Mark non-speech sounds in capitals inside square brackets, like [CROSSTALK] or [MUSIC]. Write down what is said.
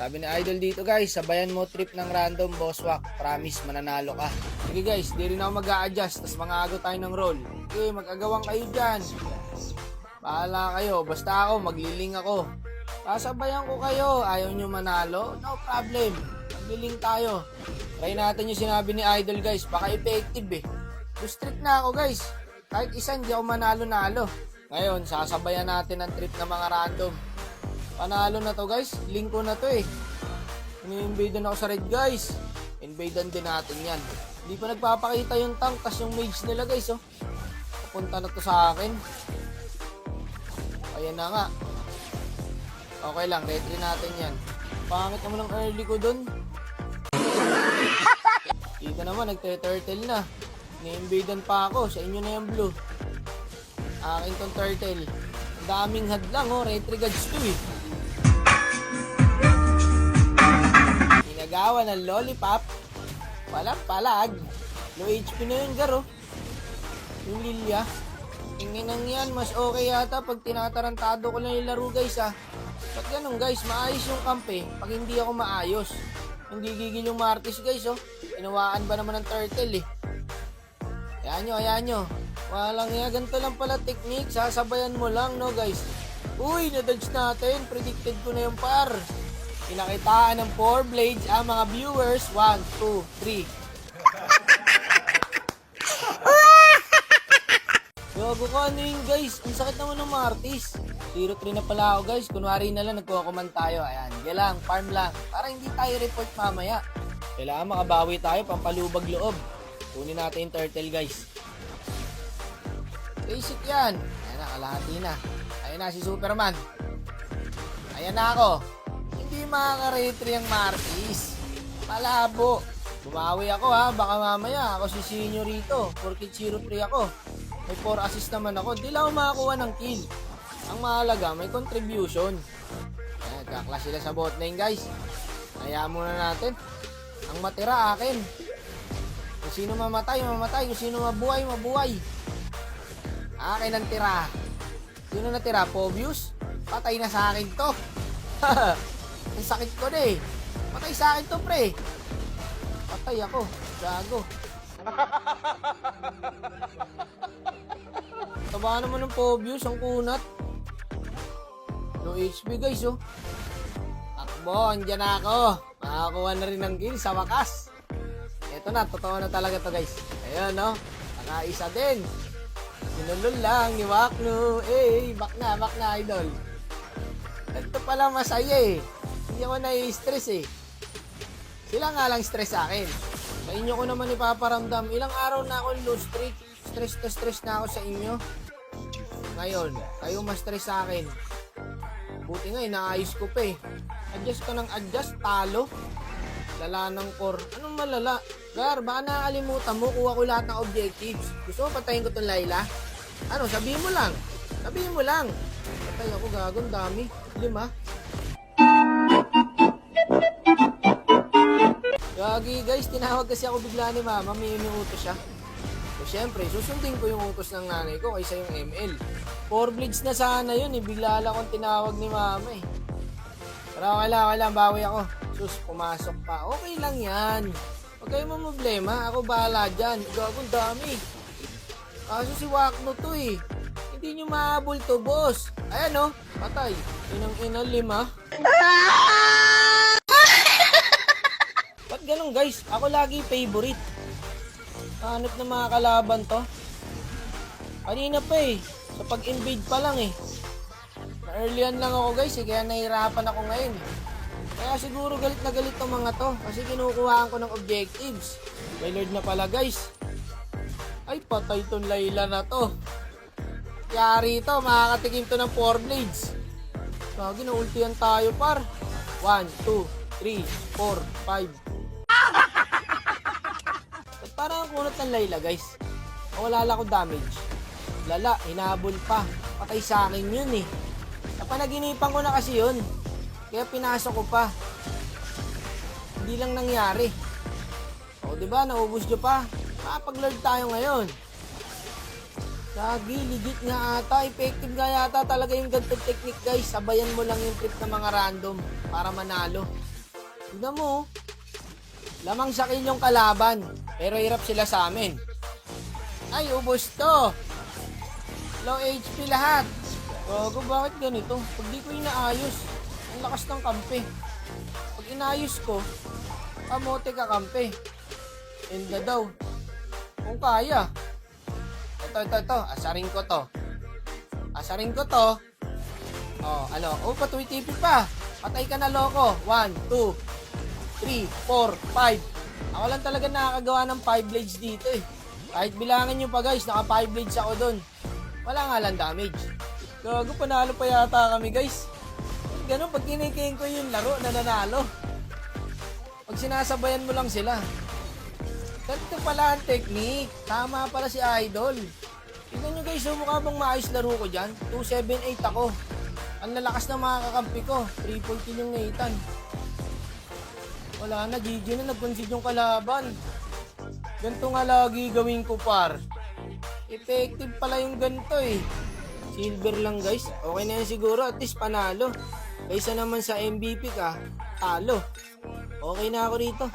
Sabi ni Idol dito guys, sabayan mo trip ng random boss walk. Promise, mananalo ka. Sige guys, di rin ako mag-a-adjust. Tapos mga tayo ng roll. Okay, mag-agawang kayo dyan. Bahala kayo. Basta ako, magliling ako. Sasabayan ko kayo. Ayaw nyo manalo? No problem. Magliling tayo. Try natin yung sinabi ni Idol guys. Baka effective eh. Strict na ako guys. Kahit isa hindi ako manalo-nalo. Ngayon, sasabayan natin ang trip ng mga random. Panalo na to guys. Lingko na to eh. Ini-invade ako sa red guys. Invadean din natin yan. Hindi pa nagpapakita yung tank tas yung mage nila guys oh. Papunta na to sa akin. Ayan na nga. Okay lang, retry natin yan. Pangit naman ang early ko dun. [LAUGHS] Dito naman, nagte-turtle na. Ni-invadean pa ako. Sa inyo na yung blue. Akin tong turtle. Ang daming hadlang oh. Retry guards to eh. Ginagawa ng lollipop. Walang palag. Low HP na yun, garo. Yung Lilia. Tinginang yan, mas okay yata pag tinatarantado ko lang yung laro guys ah. Ba't ganun guys, maayos yung kampe pag hindi ako maayos. Hindi gigil yung Martis guys oh. Inawaan ba naman ng turtle eh. Ayan nyo, ayan nyo. Walang ya, ganito lang pala technique. Sasabayan mo lang no guys. Uy, nadodge natin. Predicted ko na yung par. Pinakitaan ng 4 blades ang mga viewers. 1, 2, 3. Gago ka, ano yun guys? Ang sakit naman ng Martis. 0-3 na pala ako guys. Kunwari na lang nagkukuman tayo. Ayan, yan lang, farm lang. Para hindi tayo report mamaya. Kailangan makabawi tayo, pampalubag loob. Kunin natin yung turtle guys. Basic yan. Ayan na, kalahati na. Ayan na si Superman. Ayan na ako. Makaka-retry ang Martis. Malabo. Bumawi ako ha, baka mamaya ako si senior rito. Porkit 0-3 ako. May 4 assist naman ako. Di lang ako makakuha ng kill. Ang mahalaga, may contribution. Ayan, kaklas sila sa bot lane guys. Hayaan muna natin. Ang matira akin. Kung sino mamatay, mamatay. Kung sino mabuhay, mabuhay. Akin ang tira. Sino natira? Pobius? Patay na sa akin to. [LAUGHS] ang sakit ko na eh. Patay sa akin to pre. Patay ako. Gago. [LAUGHS] Taba naman ng Pobius, ang kunat. No HP guys, oh. Takbo, andyan na ako. Makakuha na rin ng kill sa wakas. Ito na, totoo na talaga to guys. Ayun, no. Nakaisa din. Sinulol lang ni Wakno. Eh, back na, back na, idol. Ito pala masaya eh. Hindi ako nai-stress eh. Sila nga lang stress sa akin. Sa inyo ko naman ipaparamdam. Ilang araw na ako low streak. Stress na stress na ako sa inyo. Ngayon, kayo mas stress sa akin. Buti nga, inaayos ko pa eh. Adjust ka ng adjust, talo. Lala ng core. Anong malala? Gar, baka nakakalimutan mo, kuha ko lahat ng objectives. Gusto mo patayin ko tong Layla? Ano, sabihin mo lang. Sabihin mo lang. Patay ako, gagon, dami. Lima. Gagi guys, tinawag kasi ako bigla ni mama, may utos siya. So syempre, susundin ko yung utos ng nanay ko kaysa yung ML. Four blades na sana yun, eh. bigla lang akong tinawag ni mama eh. Pero okay lang, bawi ako. Sus, pumasok pa. Okay lang yan. Huwag kayong problema, ako bahala dyan. Gagong dami. Kaso si Wakno to eh. Hindi nyo mahabol to, boss. Ayan oh, patay. Inang ina lima. Ba't ganun guys? Ako lagi favorite. Hanap ng mga kalaban to. Kanina pa eh. Sa pag-invade pa lang eh. Na-earlyan lang ako guys eh. Kaya nahirapan ako ngayon eh. Kaya siguro galit na galit tong mga to. Kasi kinukuhaan ko ng objectives. May lord na pala guys. Ay patay tong Layla na to. Yari to. Makakatikim to ng 4 blades. Lagi na ultihan tayo par. 1, 2, 3, 4, 5, Ba't parang ang kunot ng Layla, guys? Wala lang ako damage. Lala, hinabol pa. Patay sa akin yun eh. Napanaginipan ko na kasi yun. Kaya pinasok ko pa. Hindi lang nangyari. O, di ba? Naubos nyo pa. Makapag-lord tayo ngayon. Lagi, legit nga ata. Effective nga yata talaga yung ganitong technique, guys. Sabayan mo lang yung trip ng mga random para manalo. Tignan mo. Lamang sa yung kalaban. Pero hirap sila sa amin. Ay, ubos to. Low HP lahat. Gago, bakit ganito? Pag di ko inaayos, ang lakas ng kampe. Pag inayos ko, kamote ka kampe. Enda daw. Kung kaya. Ito, ito, ito. Asarin ko to. Asarin ko to. Oh, ano? Oh, patuwi-tipi pa. Patay ka na, loko. 1, 2, 3, 4, 5. Ako lang talaga nakakagawa ng 5 blades dito eh. Kahit bilangin nyo pa guys, naka 5 blades ako doon. Wala nga lang damage. Gago, panalo pa yata kami guys. Ganun, pag kiniking ko yung laro, nananalo. Pag sinasabayan mo lang sila. Ganito pala ang technique. Tama pala si Idol. Tingnan nyo guys, mukha bang maayos laro ko dyan? 278 ako. Ang lalakas ng mga kakampi ko. Triple kill yung Nathan. Wala na, GG na. Nag-concede yung kalaban. Ganito nga lagi gawin ko par. Effective pala yung ganito eh. Silver lang guys. Okay na yan siguro. At least panalo. Kaysa naman sa MVP ka, talo. Okay na ako rito.